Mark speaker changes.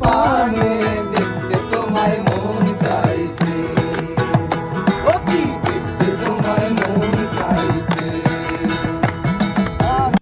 Speaker 1: পানে দেখ।